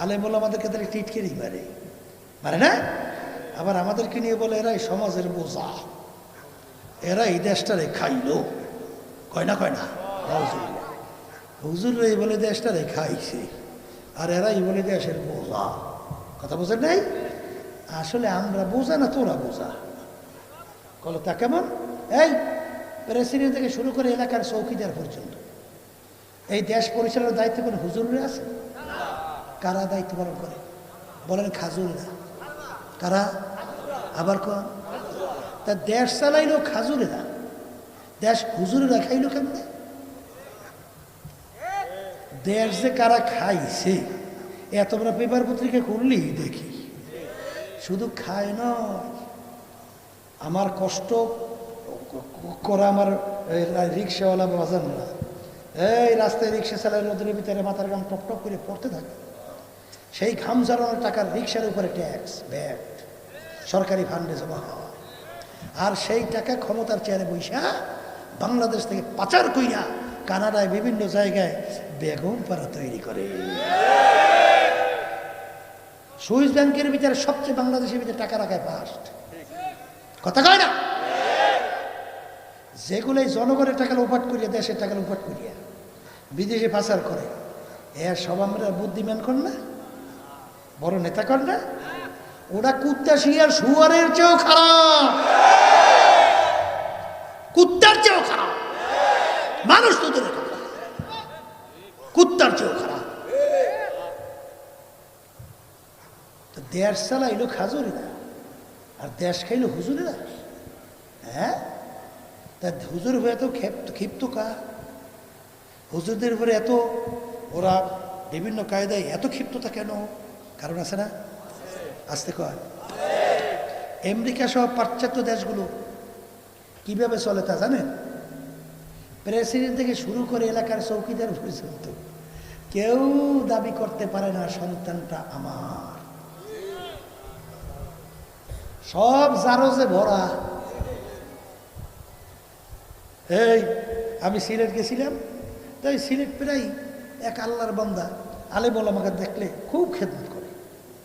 আলেমুল আমাদেরকে তাহলে টিটকেরি মারে। মারে না? আবার আমাদেরকে নিয়ে বলে, এরাই সমাজের বোঝা। এরা এই দেশটারে খাইলো। কয় না কয় না। হুজুর এই বলে দেশটারে খাইছে, আর এরাই বলে দেশের বোঝা। কথা বোঝেন নাই? আসলে আমরা বোঝা না, তোরা বোঝা। কল তা কেমন? এই, প্রেসিডেন্ট থেকে শুরু করে এলাকার চৌকিদার পর্যন্ত। এই দেশ পরিচালনার দায়িত্ব কোনো হুজুরের আছে? কারা দায়িত্ব পালন করে? বলেন খাজুরেরা কারা? আবার কন? তা দেশ চালাইলো খাজুরেরা দেশ হুজুরেরা খাইলো কেমনে? দেশ যে কারা খাইছে, এত বড় পেপার পত্রিকা করলেই দেখি। শুধু খায় নয়, আমার কষ্ট করা আমার রিক্সাওয়ালা বাজান না এই রাস্তায় রিক্সা চালায় নদীর ভিতরে মাথার গাম টপ টপ করে পড়তে থাকে। সেই ঘাম ঝরানোর টাকার রিক্সার উপরে ট্যাক্স ব্যাট সরকারি ফান্ডে জমা হয় আর সেই টাকা ক্ষমতার চেয়ারে বৈশা বাংলাদেশ থেকে পাচার কইরা কানাডায় বিভিন্ন জায়গায় বেগম পাড়া তৈরি করে। সুইস ব্যাংকের ভিতরে সবচেয়ে বাংলাদেশের ভিতরে টাকা রাখায় ফার্স্ট কথা কয় না? যেগুলো জনগণের টাকা লোপাট করিয়া, দেশের টাকা লোপাট করিয়া, বিদেশে পাচার করে, এর সব আমরা বুদ্ধিমান কর না বড় নেতা না? ওরা কুত্তা শিয়ার শুয়ারের চেয়েও খারাপ। কুত্তার চেয়েও খারাপ। মানুষ তো দূরে কুত্তার চেয়েও খারাপ। তো দেশ চালাইলো খাজুরিরা আর দেশ খাইলো হুজুরেরা হ্যাঁ? তা হুজুর হয়ে এত ক্ষেপ্ত ক্ষিপ্ত কা হুজুরদের উপরে এত ওরা বিভিন্ন কায়দায় এত ক্ষিপ্ততা কেন? কারণ আছে না? আসতে কয়? আমেরিকা সহ পাশ্চাত্য দেশগুলো কীভাবে চলে তা জানেন? প্রেসিডেন্ট থেকে শুরু করে এলাকার চৌকিদার পর্যন্ত কেউ দাবি করতে পারে না, সন্তানটা আমার। সব জারজে ভরা। এই, আমি সিলেট গেছিলাম, তাই সিলেট প্রায় এক আল্লাহর বান্দা আলেমল আমাকে দেখলে খুব খেদমত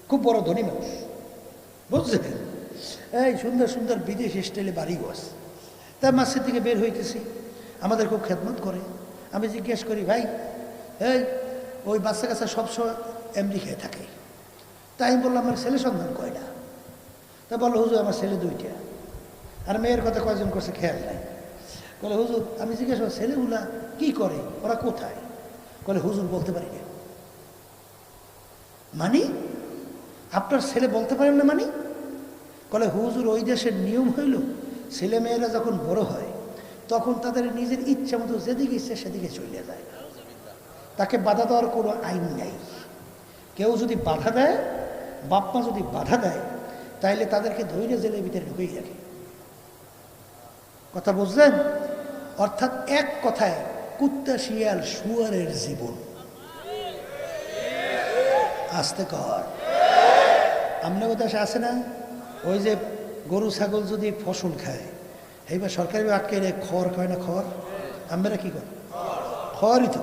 খুব বড় ধনী মানুষ। বুঝছেন? এই সুন্দর সুন্দর বিদেশ স্টাইলে বাড়ি গোস তাই মাসের দিকে বের হইতেছি। আমাদের খুব খেদমত করে। আমি জিজ্ঞেস করি, ভাই, এই, ওই বাচ্চা কাচ্চা সবসময় এমডি খেয়ে থাকে। তাই আমি বললাম, আমার ছেলে সন্ধান কয়টা তা বলল হুজুর, আমার ছেলে দুইটা। আর মেয়ের কথা কয়জন করছে খেয়াল নাই। বলে, হুজুর, আমি জিজ্ঞেস করি ছেলেগুলা কি করে? ওরা কোথায়? বলে, হুজুর, বলতে পারি না। মানি আপনার ছেলে বলতে পারেন না মানি? বলে, হুজুর, ওই দেশের নিয়ম হইল, ছেলে মেয়েরা যখন বড় হয়, তখন তাদের নিজের ইচ্ছা মতো যেদিকে ইচ্ছে সেদিকে চলে যায়। তাকে বাধা দেওয়ার কোনো আইন নেই। কেউ যদি বাধা দেয় বাপমা যদি বাধা দেয়, তাইলে তাদেরকে ধৈর্য জেলের ভিতরে ঢুকেই রাখে। কথা বুঝলেন? অর্থাৎ এক কথায়, কুত্তা, শিয়াল, শুয়ারের জীবন। আসতে কর। আপনার দেশে আছে না। ওই যে গরু, ছাগল যদি ফসল খায়, এইবার সরকারি আটকে রে, খড় খায় না খড়? আমরা কি কর খড়ই তো।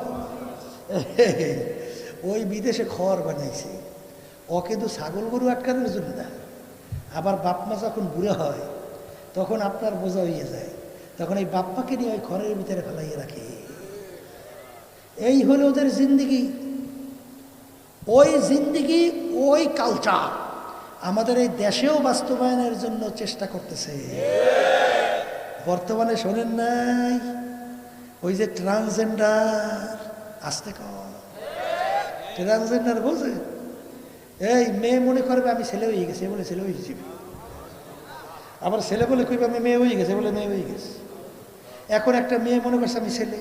ওই বিদেশে খড় বানাইছে। ও কিন্তু ছাগল গরু আটকানোর জন্য না। আবার বাপমা যখন বুড়ে হয়, তখন আপনার বোঝা হয়ে যায়, তখন এই বাপ্পাকে নিয়ে ওই ঘরের ভিতরে ফেলাইয়ে রাখে। এই হলো ওদের জিন্দিগি। ওই জিন্দিগি, ওই কালচার আমাদের এই দেশেও বাস্তবায়নের জন্য চেষ্টা করতেছে। বর্তমানে শোনেন নাই, ওই যে ট্রান্সজেন্ডার, আসতে কর ট্রান্সজেন্ডার বোঝে এই মেয়ে মনে করবে আমি ছেলে হয়ে গেছে। বলে, ছেলে হয়ে গেছি। আবার ছেলে বলে কইবে, আমি মেয়ে হয়ে গেছে। বলে, মেয়ে হয়ে গেছে। এখন একটা মেয়ে মনে করছে আমি ছেলে।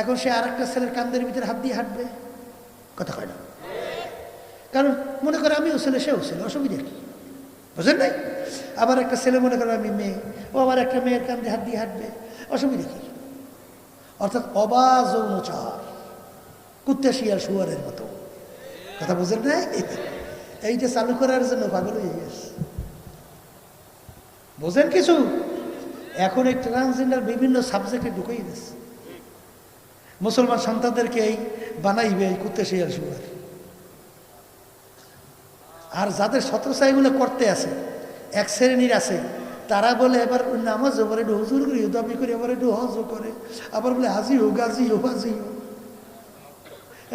এখন সে আর একটা ছেলের কান্দের ভিতরে হাত দিয়ে হাঁটবে। কথা কয় না। কারণ মনে করে আমিও ছেলে, সেও ছেলে, অসুবিধা কি? বুঝলেন নাই? আবার একটা ছেলে মনে করে আমি মেয়ে, ও আবার একটা মেয়ের কান্দে হাত দিয়ে হাঁটবে, অসুবিধা কি? অর্থাৎ অবাজ যৌনচার, কুত্তে, শিয়াল, শুয়ারের মতো। কথা বুঝলেন নাই? এইটা চালু করার জন্য পাগল হয়ে গেছে। বোঝেন কিছু? এখন এই ট্রান্সজেন্ডার বিভিন্ন সাবজেক্টে ঢুকেই দিচ্ছে মুসলমান সন্তানদেরকে এই বানাইবে এই কুত্তে, শিয়াল, শুয়ার। আর যাদের ছত্রছা এগুলো করতে আছে এক শ্রেণির আছে তারা বলে এবার নামাজও করে একটু হুজুর করি দাবি করে এবার একটু হজও করে। আবার বলে হাজি হোক গাজি হোক হাজি হোক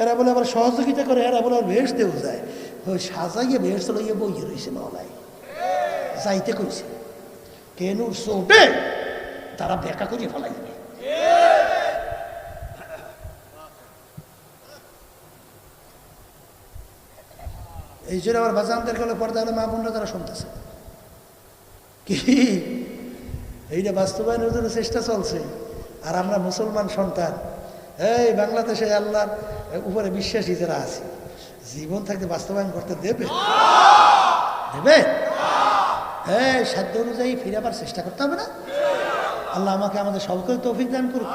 এরা বলে আবার সহযোগিতা করে এরা বলে আবার ভেসতেও যায়। ওই সাজাইয়ে ভেসতে লইয়ে বইয়ে রয়েছে মাওলাই যাইতে কইছে। কেন চোটে তারা বেকা করে ফেলাইবে। এই জন্য আবার বাজানদের গেলে পর্দা হলে মা বোনরা তারা শুনতেছে। কি? এইটা বাস্তবায়নের জন্য চেষ্টা চলছে। আর আমরা মুসলমান সন্তান। এই বাংলাদেশে আল্লাহর উপরে বিশ্বাসী যারা আছে, জীবন থাকতে বাস্তবায়ন করতে দেবে? দেবে? হ্যাঁ সাধ্য অনুযায়ী ফিরে আবার চেষ্টা করতে হবে না? আল্লাহ আমাকে আমাদের সকল তৌফিক দান করুক।